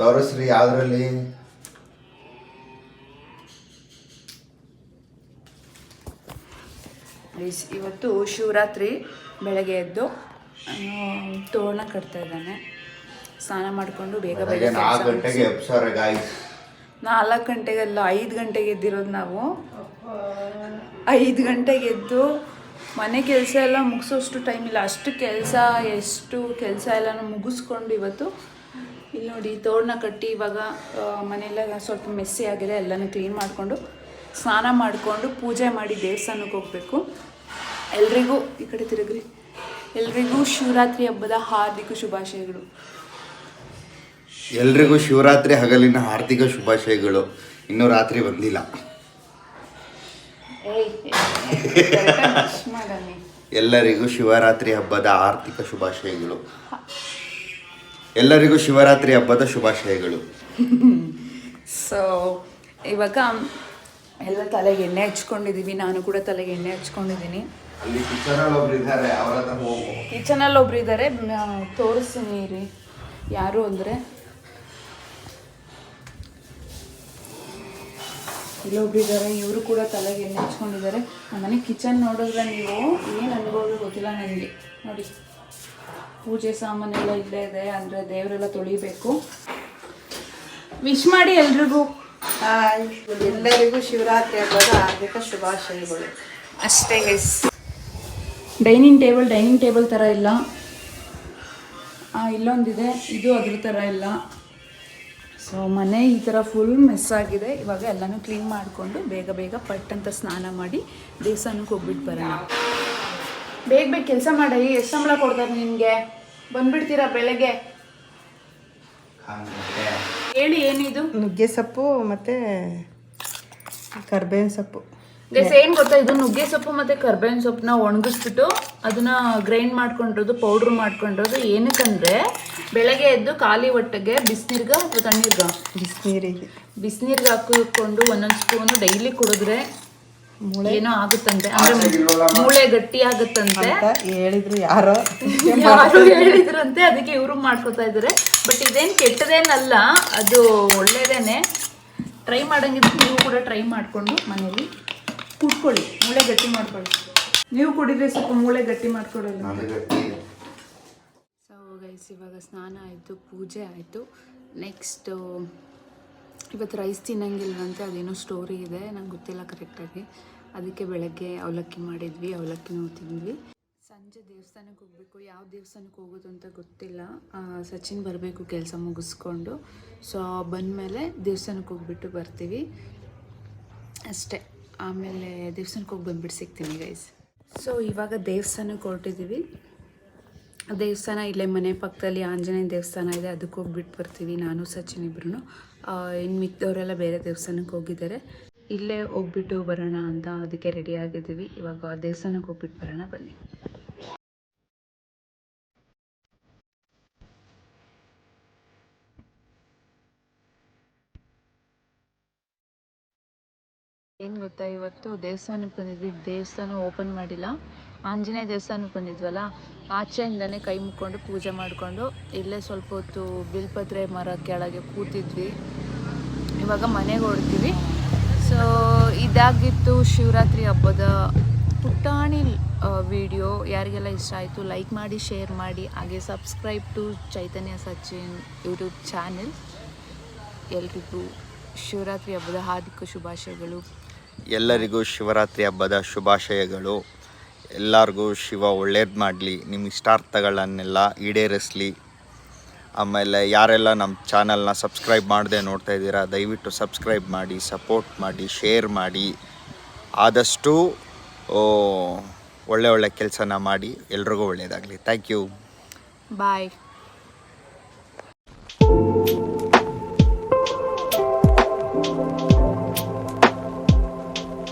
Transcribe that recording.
ತೋರಿಸ್ರಿ ಯಾವ್ದ್ರಲ್ಲಿ? ಪ್ಲೀಸ್ ಇವತ್ತು ಶಿವರಾತ್ರಿ ಬೆಳಗ್ಗೆ ಎದ್ದು ತೋರಣ ಕಟ್ತಾ ಇದ್ದಾನೆ. ಸ್ನಾನ ಮಾಡಿಕೊಂಡು ಬೇಗ ಬೇಗ ಬೆಳಗ್ಗೆ ನಾಲ್ಕು ಗಂಟೆಗೆ ಅಲ್ಲ ಗಾಯ್ಸ್ ನಾಲ್ಕು ಗಂಟೆಗೆಲ್ಲ ಐದು ಗಂಟೆಗೆ ಎದ್ದಿರೋದು ನಾವು. ಐದು ಗಂಟೆಗೆ ಎದ್ದು ಮನೆ ಕೆಲಸ ಎಲ್ಲ ಮುಗಿಸೋಷ್ಟು ಟೈಮ್ ಇಲ್ಲ. ಅಷ್ಟು ಕೆಲಸ ಎಷ್ಟು ಕೆಲಸ ಎಲ್ಲನೂ ಮುಗಿಸ್ಕೊಂಡು ಇವತ್ತು ಇಲ್ಲಿ ನೋಡಿ ತೋರಣ ಕಟ್ಟಿ ಇವಾಗ ಮನೆಯೆಲ್ಲ ಸ್ವಲ್ಪ ಮೆಸ್ಸಿ ಆಗಿದೆ ಎಲ್ಲನೂ ಕ್ಲೀನ್ ಮಾಡಿಕೊಂಡು ಸ್ನಾನ ಮಾಡಿಕೊಂಡು ಪೂಜೆ ಮಾಡಿ ದೇವಸ್ಥಾನಕ್ಕೆ ಹೋಗಬೇಕು. ಎಲ್ರಿಗೂ ಈ ಕಡೆ ತಿರುಗ್ರಿ ಎಲ್ರಿಗೂ ಶಿವರಾತ್ರಿ ಹಬ್ಬದ ಹಾರ್ದಿಕ ಶುಭಾಶಯಗಳು. ಎಲ್ರಿಗೂ ಶಿವರಾತ್ರಿ ಹಗಲಿನ ಹಾರ್ದಿಕ ಶುಭಾಶಯಗಳು. ಇನ್ನೂ ರಾತ್ರಿ ಬಂದಿಲ್ಲ. ಎಲ್ಲರಿಗೂ ಶಿವರಾತ್ರಿ ಹಬ್ಬದ ಆರ್ಥಿಕ ಶುಭಾಶಯಗಳು. ಎಲ್ಲರಿಗೂ ಶಿವರಾತ್ರಿ ಹಬ್ಬದ ಶುಭಾಶಯಗಳು. ಸೊ ಇವಾಗ ಎಲ್ಲ ತಲೆಗೆ ಎಣ್ಣೆ ಹಚ್ಕೊಂಡಿದ್ದೀವಿ ನಾನು ಕೂಡ ತಲೆಗೆ ಎಣ್ಣೆ ಹಚ್ಕೊಂಡಿದ್ದೀನಿ ಅಲ್ಲಿ ಕಿಚನಲ್ಲಿ ಒಬ್ರು ಇದ್ದಾರೆ ತೋರಿಸ್ತೀನಿ ರೀ ಯಾರು ಅಂದರೆ? ಇಲ್ಲೊಬ್ರು ಇದ್ದಾರೆ ಇವರು ಕೂಡ ತಲೆಗೆ ಎಣ್ಣೆ ಹಚ್ಕೊಂಡಿದ್ದಾರೆ. ನಮ್ಮನೆ ಕಿಚನ್ ನೋಡಿದ್ರೆ ನೀವು ಏನು ಅನ್ಬೋದು ಗೊತ್ತಿಲ್ಲ ನನಗೆ ನೋಡಿ. ಪೂಜೆ ಸಾಮಾನೆಲ್ಲ ಇಲ್ಲೇ ಇದೆ ಅಂದರೆ ದೇವರೆಲ್ಲ ತೊಳಿಬೇಕು. ವಿಶ್ ಮಾಡಿ ಎಲ್ರಿಗೂ. ಎಲ್ಲರಿಗೂ ಶಿವರಾತ್ರಿ ಹಬ್ಬದ ಹಾರ್ದಿಕ ಶುಭಾಶಯಗಳು. ಅಷ್ಟೇ guys dining table dining table ಥರ ಇಲ್ಲ. ಇಲ್ಲೊಂದಿದೆ ಇದು ಅದ್ರ ಥರ ಇಲ್ಲ. ಸೊ ಮನೆ ಈ ಥರ ಫುಲ್ ಮೆಸ್ ಆಗಿದೆ. ಇವಾಗ ಎಲ್ಲನೂ ಕ್ಲೀನ್ ಮಾಡಿಕೊಂಡು ಬೇಗ ಬೇಗ ಪಟ್ಟಂತ ಸ್ನಾನ ಮಾಡಿ ದೇವಸ್ಥಾನಕ್ಕೆ ಹೋಗ್ಬಿಟ್ಟು ಬರೋಣ. ಬೇಗ ಬೇಗ ಕೆಲಸ ಮಾಡಿ ಎಷ್ಟು ಸಂಬಳ ಕೊಡ್ತಾರೆ ನಿಮಗೆ? ಬಂದ್ಬಿಡ್ತೀರಾ ಬೆಳಗ್ಗೆ? ಹೇಳಿ ಏನಿದು? ನುಗ್ಗೆ ಸೊಪ್ಪು ಮತ್ತು ಕರ್ಬೇವಿನ ಸೊಪ್ಪು. ಗೈಸ್ ಏನು ಗೊತ್ತಾ? ಇದು ನುಗ್ಗೆ ಸೊಪ್ಪು ಮತ್ತು ಕರ್ಬೇವಿನ ಸೊಪ್ಪನ್ನ ಒಣಗಿಸ್ಬಿಟ್ಟು ಅದನ್ನು ಗ್ರೈಂಡ್ ಮಾಡ್ಕೊಂಡಿರೋದು ಪೌಡ್ರ್ ಮಾಡ್ಕೊಂಡಿರೋದು ಏನಕ್ಕಂದರೆ ಬೆಳಗ್ಗೆ ಎದ್ದು ಖಾಲಿ ಹೊಟ್ಟೆಗೆ ಬಿಸಿನೀರ್ಗ ಅಥವಾ ತಣ್ಣೀರ್ಗ? ಬಿಸಿನೀರಿಗೆ. ಬಿಸಿನೀರ್ಗ ಹಾಕಿಕೊಂಡು ಒಂದೊಂದು ಸ್ಪೂನು ಡೈಲಿ ಕುಡಿದ್ರೆ ಏನೋ ಆಗುತ್ತಂತೆ. ಅಂದ್ರೆ ಮೂಳೆ ಗಟ್ಟಿ ಆಗುತ್ತಂತೆ. ಅಂತ ಹೇಳಿದ್ರು ಯಾರೋ. ಯಾರು ಹೇಳಿದ್ರಂತೆ ಅದಕ್ಕೆ ಇವರು ಮಾಡ್ಕೊತಾ ಇದಾರೆ. ಬಟ್ ಇದೇನ್ ಕೆಟ್ಟದೇನಲ್ಲ ಅದು ಒಳ್ಳೇದೇನೆ. ಟ್ರೈ ಮಾಡಂಗಿದ್ರೆ ನೀವು ಕೂಡ ಟ್ರೈ ಮಾಡ್ಕೊಂಡು ಮನೇಲಿ ಕುಟ್ಕೊಳ್ಳಿ ಮೂಳೆ ಗಟ್ಟಿ ಮಾಡ್ಕೊಳ್ಳಿ. ನೀವು ಕುಡಿದ್ರೆ ಸ್ವಲ್ಪ ಮೂಳೆ ಗಟ್ಟಿ ಮಾಡ್ಕೊಳ್ಳೋದು. ಸೊ ಗೈಸ್ ಇವಾಗ ಸ್ನಾನ ಆಯಿತು ಪೂಜೆ ಆಯಿತು. ನೆಕ್ಸ್ಟು ಇವತ್ತು ರೈಸ್ ತಿನ್ನಂಗಿಲ್ವಂತೆ, ಅದೇನೋ ಸ್ಟೋರಿ ಇದೆ, ನಂಗೆ ಗೊತ್ತಿಲ್ಲ ಕರೆಕ್ಟಾಗಿ ಅದಕ್ಕೆ ಬೆಳಗ್ಗೆ ಅವಲಕ್ಕಿ ಮಾಡಿದ್ವಿ, ಅವಲಕ್ಕಿನೂ ತಿಂದ್ವಿ. ಸಂಜೆ ದೇವಸ್ಥಾನಕ್ಕೆ ಹೋಗಬೇಕು, ಯಾವ ದೇವಸ್ಥಾನಕ್ಕೆ ಹೋಗೋದು ಅಂತ ಗೊತ್ತಿಲ್ಲ. ಸಚಿನ್ ಬರಬೇಕು ಕೆಲಸ ಮುಗಿಸ್ಕೊಂಡು. ಸೊ ಬಂದಮೇಲೆ ದೇವಸ್ಥಾನಕ್ಕೆ ಹೋಗ್ಬಿಟ್ಟು ಬರ್ತೀವಿ. ಅಷ್ಟೇ. ಆಮೇಲೆ ದೇವಸ್ಥಾನಕ್ಕೆ ಹೋಗಿ ಬಂದ್ಬಿಟ್ಟು ಸಿಗ್ತೀನಿ ಗೈಸ್ ಸೊ ಇವಾಗ ದೇವಸ್ಥಾನಕ್ಕೆ ಹೊರಟಿದ್ದೀವಿ ದೇವಸ್ಥಾನ ಇಲ್ಲೇ ಮನೆ ಪಕ್ಕದಲ್ಲಿ ಆಂಜನೇಯ ದೇವಸ್ಥಾನ ಇದೆ, ಅದಕ್ಕೆ ಹೋಗ್ಬಿಟ್ಟು ಬರ್ತೀವಿ ನಾನು, ಸಚಿನ್ ಇಬ್ರು ಇನ್ನು ಮಿಕ್ದವರೆಲ್ಲ ಬೇರೆ ದೇವಸ್ಥಾನಕ್ಕೆ ಹೋಗಿದ್ದಾರೆ. ಇಲ್ಲೇ ಹೋಗ್ಬಿಟ್ಟು ಬರೋಣ ಅಂತ ಅದಕ್ಕೆ ರೆಡಿ ಆಗಿದ್ದೀವಿ. ಇವಾಗ ದೇವಸ್ಥಾನಕ್ಕೆ ಹೋಗ್ಬಿಟ್ಟು ಬರೋಣ, ಬನ್ನಿ. ಏನು ಗೊತ್ತಾ, ಇವತ್ತು ದೇವಸ್ಥಾನಕ್ಕೆ ಬಂದಿದ್ವಿ. ದೇವಸ್ಥಾನ ಓಪನ್ ಮಾಡಿಲ್ಲ. ಆಂಜನೇಯ ದೇವಸ್ಥಾನಕ್ಕೆ ಬಂದಿದ್ವಲ್ಲ, ಆಚೆಯಿಂದನೇ ಕೈ ಮುಕ್ಕೊಂಡು ಪೂಜೆ ಮಾಡಿಕೊಂಡು ಇಲ್ಲೇ ಸ್ವಲ್ಪ ಹೊತ್ತು ಬಿಲ್ಪತ್ರೆ ಮರ ಕೆಳಗೆ ಕೂತಿದ್ವಿ. ಇವಾಗ ಮನೆಗೆ ಹೊಡ್ತೀವಿ ಸೊ ಇದಾಗಿತ್ತು ಶಿವರಾತ್ರಿ ಹಬ್ಬದ ಪುಟಾಣಿ ವಿಡಿಯೋ ಯಾರಿಗೆಲ್ಲ ಇಷ್ಟ ಆಯಿತು ಲೈಕ್ ಮಾಡಿ ಶೇರ್ ಮಾಡಿ. ಹಾಗೆ subscribe to Chaitanya Sachin YouTube channel ಎಲ್ರಿಗೂ ಶಿವರಾತ್ರಿ ಹಬ್ಬದ ಹಾರ್ದಿಕ ಶುಭಾಶಯಗಳು. ಎಲ್ಲರಿಗೂ ಶಿವರಾತ್ರಿ ಹಬ್ಬದ ಶುಭಾಶಯಗಳು. ಎಲ್ಲರಿಗೂ ಶಿವ ಒಳ್ಳೇದು ಮಾಡಲಿ ನಿಮ್ಮ ಇಷ್ಟಾರ್ಥಗಳನ್ನೆಲ್ಲ ಈಡೇರಿಸಲಿ. ಆಮೇಲೆ ಯಾರೆಲ್ಲ ನಮ್ಮ ಚಾನಲ್ನ ಸಬ್ಸ್ಕ್ರೈಬ್ ಮಾಡದೆ ನೋಡ್ತಾ ಇದ್ದೀರಾ, ದಯವಿಟ್ಟು ಸಬ್ಸ್ಕ್ರೈಬ್ ಮಾಡಿ, ಸಪೋರ್ಟ್ ಮಾಡಿ, ಶೇರ್ ಮಾಡಿ. ಆದಷ್ಟು ಒಳ್ಳೆ ಒಳ್ಳೆ ಕೆಲಸನ ಮಾಡಿ, ಎಲ್ರಿಗೂ ಒಳ್ಳೆಯದಾಗಲಿ ಥ್ಯಾಂಕ್ ಯು. ಬಾಯ್